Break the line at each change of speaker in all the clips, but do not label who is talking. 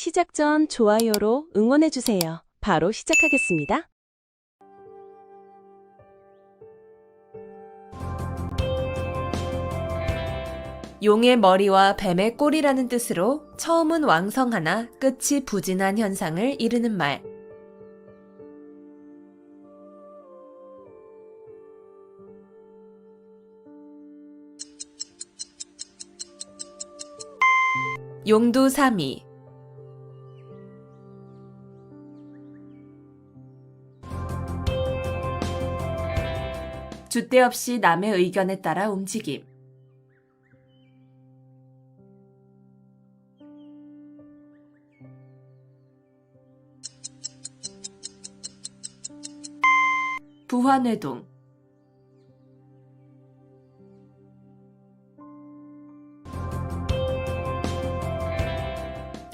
시작 전 좋아요로 응원해주세요. 바로 시작하겠습니다.
용의 머리와 뱀의 꼬리라는 뜻으로 처음은 왕성하나 끝이 부진한 현상을 이르는 말. 용두사미 줏대 없이 남의 의견에 따라 움직임. 부화뇌동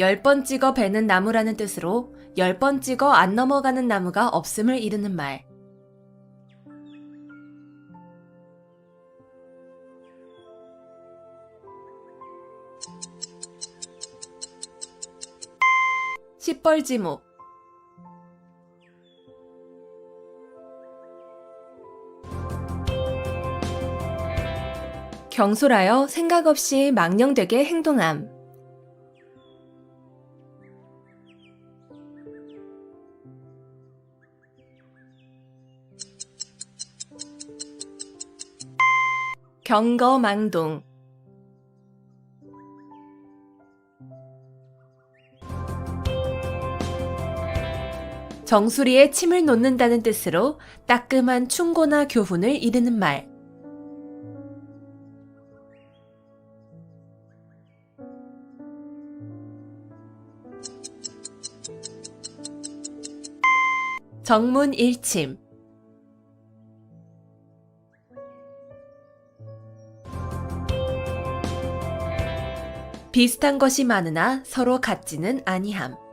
열 번 찍어 베는 나무라는 뜻으로 열 번 찍어 안 넘어가는 나무가 없음을 이르는 말. 시뻘지목 경솔하여 생각 없이 망령되게 행동함. 경거망동 정수리에 침을 놓는다는 뜻으로 따끔한 충고나 교훈을 이르는 말. 정문 일침 비슷한 것이 많으나 서로 같지는 아니함.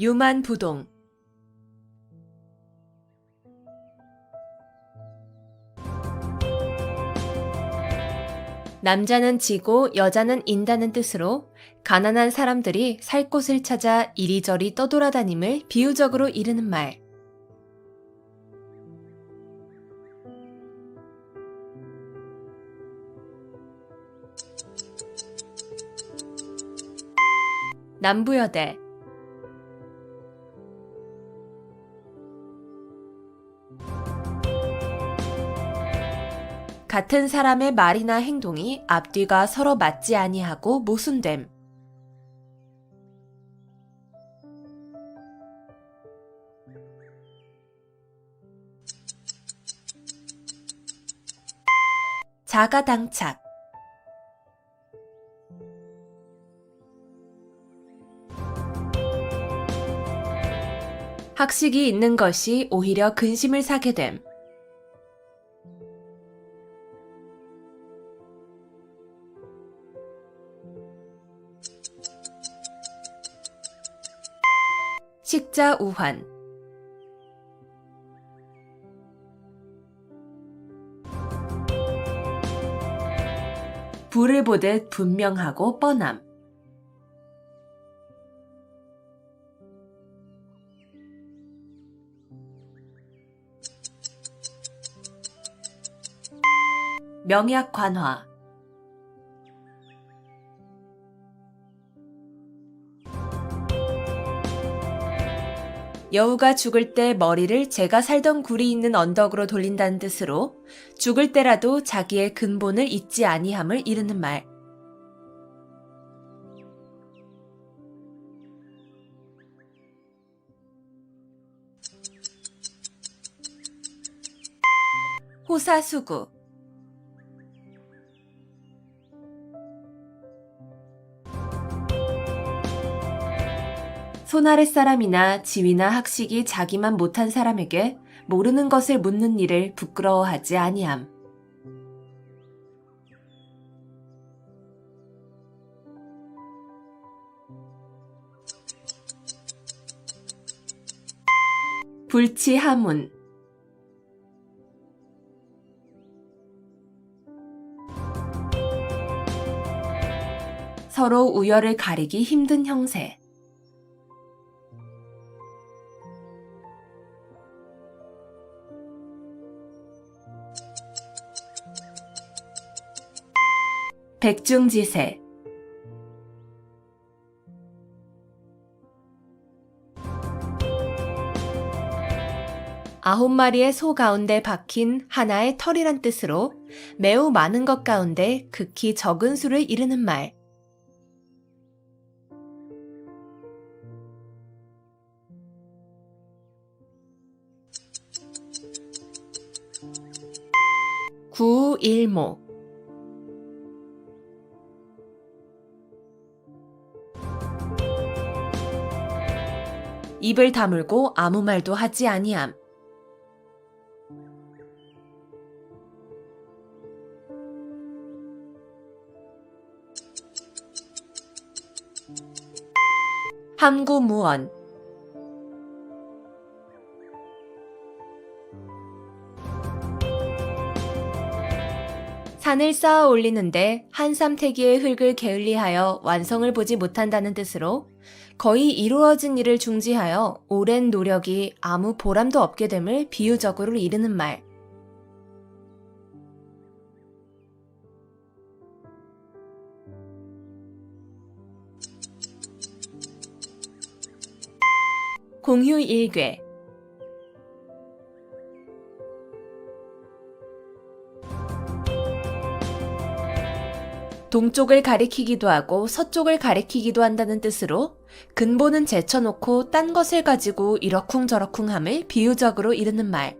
유만부동 남자는 지고 여자는 인다는 뜻으로 가난한 사람들이 살 곳을 찾아 이리저리 떠돌아다님을 비유적으로 이르는 말. 남부여대 같은 사람의 말이나 행동이 앞뒤가 서로 맞지 아니하고 모순됨. 자가당착 학식이 있는 것이 오히려 근심을 사게 됨. 식자 우환 불을 보듯 분명하고 뻔함. 명약 관화 여우가 죽을 때 머리를 제가 살던 굴이 있는 언덕으로 돌린다는 뜻으로 죽을 때라도 자기의 근본을 잊지 아니함을 이르는 말. 호사수구 손아래 사람이나 지위나 학식이 자기만 못한 사람에게 모르는 것을 묻는 일을 부끄러워하지 아니함. 불치하문 서로 우열을 가리기 힘든 형세 백중지세 아홉 마리의 소 가운데 박힌 하나의 털이란 뜻으로 매우 많은 것 가운데 극히 적은 수를 이르는 말. 구일모 입을 다물고 아무 말도 하지 아니함. 함구무언 산을 쌓아 올리는데 한삼태기의 흙을 게을리하여 완성을 보지 못한다는 뜻으로 거의 이루어진 일을 중지하여 오랜 노력이 아무 보람도 없게 됨을 비유적으로 이르는 말. 공휴일괴 동쪽을 가리키기도 하고 서쪽을 가리키기도 한다는 뜻으로 근본은 제쳐놓고 딴 것을 가지고 이러쿵저러쿵함을 비유적으로 이르는 말.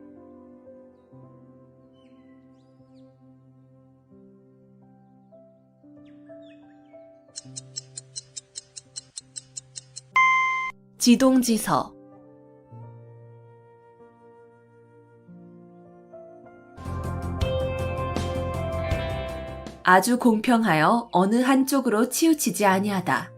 지동지서 아주 공평하여 어느 한쪽으로 치우치지 아니하다.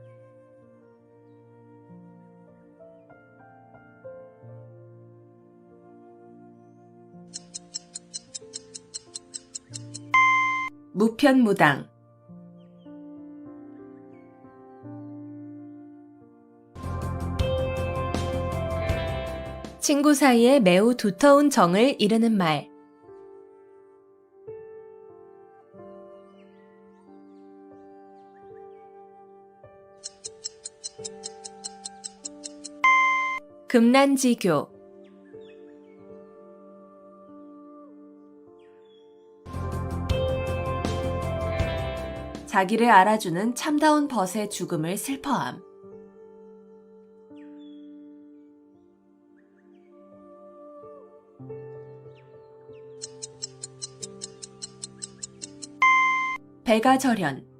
무편무당 친구 사이에 매우 두터운 정을 이르는 말. 금난지교 자기를 알아주는 참다운 벗의 죽음을 슬퍼함. 배가절연